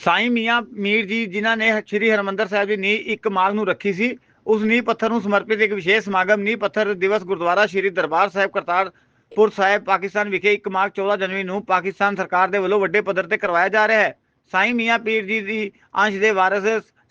ਸਾਈ ਮੀਆਂ ਮੀਰ ਜੀ ਜਿਨ੍ਹਾਂ ਨੇ ਸ੍ਰੀ ਹਰਮੰਦਰ ਸਾਹਿਬ ਦੀ ਨੀਂਹ ਇੱਕ ਮਾਘ ਨੂੰ ਰੱਖੀ ਸੀ, ਉਸ ਨੀਂਹ ਪੱਥਰ ਨੂੰ ਸਮਰਪਿਤ ਇੱਕ ਵਿਸ਼ੇਸ਼ ਸਮਾਗਮ, ਨੀਂਹ ਪੱਥਰ ਦਿਵਸ ਗੁਰਦੁਆਰਾ ਸ੍ਰੀ ਦਰਬਾਰ ਸਾਹਿਬ ਕਰਤਾਰਪੁਰ ਸਾਹਿਬ, ਪਾਕਿਸਤਾਨ ਵਿਖੇ 1 ਮਾਘ 14 ਜਨਵਰੀ ਨੂੰ ਪਾਕਿਸਤਾਨ ਸਰਕਾਰ ਦੇ ਵੱਲੋਂ ਵੱਡੇ ਪੱਧਰ ਤੇ ਕਰਵਾਇਆ ਜਾ ਰਿਹਾ ਹੈ। ਸਾਈ ਮੀਆਂ ਪੀਰ ਜੀ ਦੀ ਅੰਸ਼ ਦੇ ਵਾਰਿਸ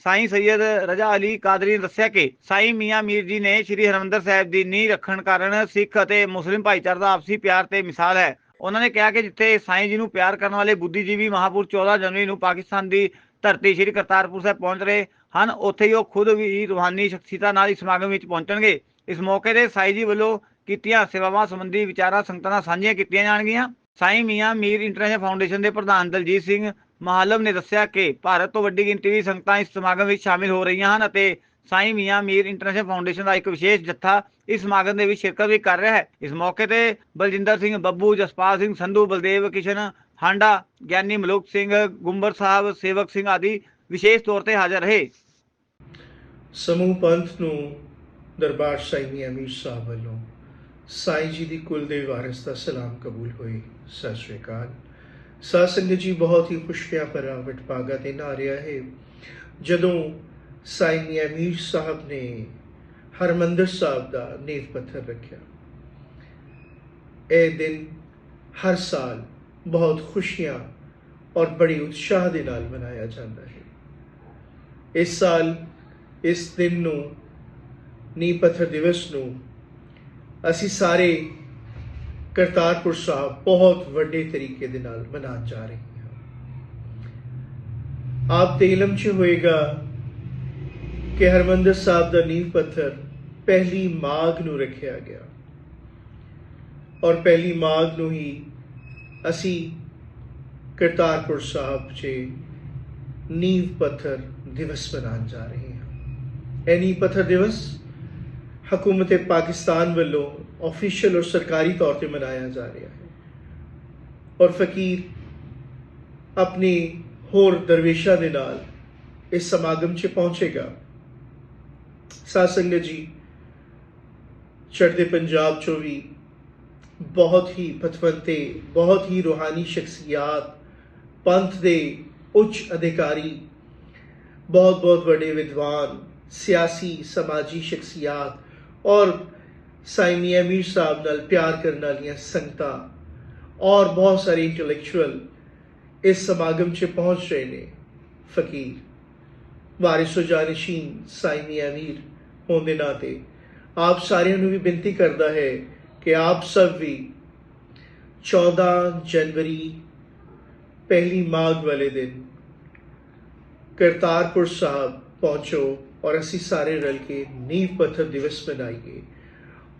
ਸਾਈ ਸੈਯਦ ਰਜ਼ਾ ਅਲੀ ਕਾਦਰੀ ਨੇ ਦੱਸਿਆ ਕਿ ਸਾਈ ਮੀਆਂ ਮੀਰ ਜੀ ਨੇ ਸ੍ਰੀ ਹਰਮੰਦਰ ਸਾਹਿਬ ਦੀ ਨੀਂਹ ਰੱਖਣ ਕਾਰਨ ਸਿੱਖ ਅਤੇ ਮੁਸਲਿਮ ਭਾਈਚਾਰੇ ਦਾ ਆਪਸੀ ਪਿਆਰ ਤੇ ਮਿਸਾਲ ਹੈ। ਉਹਨਾਂ ਨੇ ਕਿਹਾ ਕਿ ਜਿੱਥੇ ਸਾਈਂ ਜੀ ਨੂੰ ਪਿਆਰ ਕਰਨ ਵਾਲੇ ਬੁੱਧੀਜੀਵੀ ਮਹਾਪੁਰ 14 ਜਨਵਰੀ ਨੂੰ ਪਾਕਿਸਤਾਨ ਦੀ ਧਰਤੀ ਸ੍ਰੀ ਕਰਤਾਰਪੁਰ ਸਾਹਿਬ ਪਹੁੰਚ ਰਹੇ ਹਨ, ਉੱਥੇ ਹੀ ਉਹ ਖੁਦ ਵੀ ਰੂਹਾਨੀ ਸ਼ਖਸੀਅਤਾਂ ਨਾਲ ਇਸ ਸਮਾਗਮ ਵਿੱਚ ਪਹੁੰਚਣਗੇ। ਇਸ ਮੌਕੇ ਤੇ ਸਾਈਂ ਜੀ ਵੱਲੋਂ ਕੀਤੀਆਂ ਸੇਵਾਵਾਂ ਸੰਬੰਧੀ ਵਿਚਾਰਾਂ ਸੰਗਤਾਂ ਨਾਲ ਸਾਂਝੀਆਂ ਕੀਤੀਆਂ ਜਾਣਗੀਆਂ। ਸਾਈਂ ਮੀਆਂ ਮੀਰ ਇੰਟਰਨੈਸ਼ਨਲ ਫਾਊਂਡੇਸ਼ਨ ਦੇ ਪ੍ਰਧਾਨ ਦਲਜੀਤ ਸਿੰਘ ਮਹਾਲਮ ਨੇ ਦੱਸਿਆ ਕਿ ਭਾਰਤ ਤੋਂ ਵੱਡੀ ਗਿਣਤੀ ਵਿੱਚ ਸੰਗਤਾਂ ਇਸ ਸਮਾਗਮ ਵਿੱਚ ਸ਼ਾਮਿਲ ਹੋ ਰਹੀਆਂ ਹਨ ਅਤੇ ਸਾਈਂ ਮੀਆਂ ਮੀਰ ਇੰਟਰਨੈਸ਼ਨਲ ਫਾਊਂਡੇਸ਼ਨ ਦਾ ਇੱਕ ਵਿਸ਼ੇਸ਼ ਜੱਥਾ ਇਸ ਸਮਾਗਮ ਦੇ ਵਿੱਚ ਸ਼ਿਰਕਤ ਵੀ ਕਰ ਰਿਹਾ ਹੈ। ਇਸ ਮੌਕੇ ਤੇ ਬਲਜਿੰਦਰ ਸਿੰਘ ਬੱਬੂ, ਜਸਪਾਲ ਸਿੰਘ ਸੰਧੂ, ਬਲਦੇਵ ਕਿਸ਼ਨ ਹਾਂਡਾ, ਗਿਆਨੀ ਮਲੂਕ ਸਿੰਘ ਗੁੰਬਰ ਸਾਹਿਬ, ਸੇਵਕ ਸਿੰਘ ਆਦਿ ਵਿਸ਼ੇਸ਼ ਤੌਰ ਤੇ ਹਾਜ਼ਰ ਰਹੇ। ਸਮੂਹ ਪੰਥ ਨੂੰ ਦਰਬਾਰ ਸਾਈਂ ਮੀਆਂ ਮੀਰ ਸਾਹਿਬ ਵੱਲੋਂ ਸਾਈਂ ਜੀ ਦੀ ਕੁਲ ਦੇ ਵਾਰਿਸ ਦਾ ਸਲਾਮ ਕਬੂਲ ਹੋਈ। ਸਤਿ ਸ਼੍ਰੀ ਅਕਾਲ। ਸਾਧ ਸੰਗਤ ਜੀ, ਬਹੁਤ ਹੀ ਖੁਸ਼ੀਆਂ ਭਰਾ ਵਟਪਾਗਾ ਤੇ ਨਾ ਰਿਹਾ ਹੈ। ਜਦੋਂ ਸਾਈਂ ਮੀਆਂ ਮੀਰ ਸਾਹਿਬ ਨੇ ਹਰਮੰਦਰ ਸਾਹਿਬ ਦਾ ਨੀਂਹ ਪੱਥਰ ਰੱਖਿਆ। ਇਹ ਦਿਨ ਹਰ ਸਾਲ ਬਹੁਤ ਖੁਸ਼ੀਆਂ ਔਰ ਬੜੀ ਉਤਸ਼ਾਹ ਦੇ ਨਾਲ ਮਨਾਇਆ ਜਾਂਦਾ ਹੈ। ਇਸ ਸਾਲ ਇਸ ਦਿਨ ਨੂੰ ਨੀਂਹ ਪੱਥਰ ਦਿਵਸ ਨੂੰ ਅਸੀਂ ਸਾਰੇ ਕਰਤਾਰਪੁਰ ਸਾਹਿਬ ਬਹੁਤ ਵੱਡੇ ਤਰੀਕੇ ਦੇ ਨਾਲ ਮਨਾਉਣ ਜਾ ਰਹੇ ਹਾਂ। ਆਪ ਤੇ ਇਲਮ ਚ ਹੋਏਗਾ ਕਿ ਹਰਮੰਦਰ ਸਾਹਿਬ ਦਾ ਨੀਂਹ ਪੱਥਰ ਪਹਿਲੀ ਮਾਘ ਨੂੰ ਰੱਖਿਆ ਗਿਆ। ਔਰ ਪਹਿਲੀ ਮਾਘ ਨੂੰ ਹੀ ਅਸੀਂ ਕਰਤਾਰਪੁਰ ਸਾਹਿਬ 'ਚ ਨੀਂਹ ਪੱਥਰ ਦਿਵਸ ਮਨਾਉਣ ਜਾ ਰਹੇ ਹਾਂ। ਇਹ ਨੀਂਹ ਪੱਥਰ ਦਿਵਸ ਹਕੂਮਤ ਪਾਕਿਸਤਾਨ ਵੱਲੋਂ ਆਫੀਸ਼ੀਅਲ ਔਰ ਸਰਕਾਰੀ ਤੌਰ ਤੇ ਮਨਾਇਆ ਜਾ ਰਿਹਾ ਹੈ। ਔਰ ਫਕੀਰ ਆਪਣੇ ਹੋਰ ਦਰਵੇਸ਼ਾਂ ਦੇ ਨਾਲ ਇਸ ਸਮਾਗਮ 'ਚ ਪਹੁੰਚੇਗਾ। ਸਾਧ ਸੰਗਤ ਜੀ। ਚੜ੍ਹਦੇ ਪੰਜਾਬ 'ਚੋਂ ਵੀ ਬਹੁਤ ਹੀ ਪਤਵੰਤੇ ਬਹੁਤ ਹੀ ਰੂਹਾਨੀ ਸ਼ਖਸੀਅਤ, ਪੰਥ ਦੇ ਉੱਚ ਅਧਿਕਾਰੀ, ਬਹੁਤ ਬਹੁਤ ਵੱਡੇ ਵਿਦਵਾਨ, ਸਿਆਸੀ, ਸਮਾਜੀ ਸ਼ਖਸੀਅਤ ਔਰ ਸਾਇਮੀ ਅਮੀਰ ਸਾਹਿਬ ਨਾਲ ਪਿਆਰ ਕਰਨ ਵਾਲੀਆਂ ਸੰਗਤਾਂ ਔਰ ਬਹੁਤ ਸਾਰੇ ਇੰਟੈਲੈਕਚੁਅਲ ਇਸ ਸਮਾਗਮ 'ਚ ਪਹੁੰਚ ਰਹੇ ਨੇ। ਫਕੀਰ, ਵਾਰਿਸੋ ਜਾਨਸ਼ੀਨ ਸਾਈਂ ਅਮੀਰ। ਹੋਣ ਦੇ ਨਾਤੇ ਆਪ ਸਾਰਿਆਂ ਨੂੰ ਵੀ ਬੇਨਤੀ ਕਰਦਾ ਹੈ ਕਿ ਆਪ ਸਭ ਵੀ 14 ਜਨਵਰੀ, ਪਹਿਲੀ ਮਾਘ ਵਾਲੇ ਦਿਨ ਕਰਤਾਰਪੁਰ ਸਾਹਿਬ ਪਹੁੰਚੋ ਔਰ ਅਸੀਂ ਸਾਰੇ ਰਲ ਕੇ ਨੀਂਹ ਪੱਥਰ ਦਿਵਸ ਮਨਾਈਏ।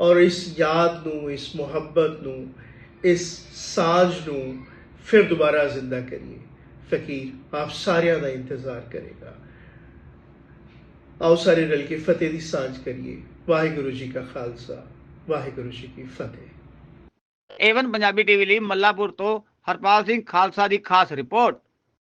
ਔਰ ਇਸ ਯਾਦ ਨੂੰ, ਇਸ ਮੁਹੱਬਤ ਨੂੰ, ਇਸ ਸਾਜ ਨੂੰ ਫਿਰ ਦੁਬਾਰਾ ਜ਼ਿੰਦਾ ਕਰੀਏ। ਫਕੀਰ, ਆਪ ਸਾਰਿਆਂ ਦਾ ਇੰਤਜ਼ਾਰ ਕਰੇਗਾ। ਆਓ ਸਾਰੇ ਰਲ ਕੇ ਫਤਿਹ ਦੀ ਸਾਂਝ ਕਰੀਏ। ਵਾਹਿਗੁਰੂ ਜੀ ਕਾ ਖਾਲਸਾ, ਵਾਹਿਗੁਰੂ ਜੀ ਕੀ ਫਤਿਹ। ਏਵਨ ਪੰਜਾਬੀ ਟੀਵੀ ਲਈ ਮੱਲਾਪੁਰ ਤੋਂ ਹਰਪਾਲ ਸਿੰਘ ਖਾਲਸਾ ਦੀ ਖਾਸ ਰਿਪੋਰਟ।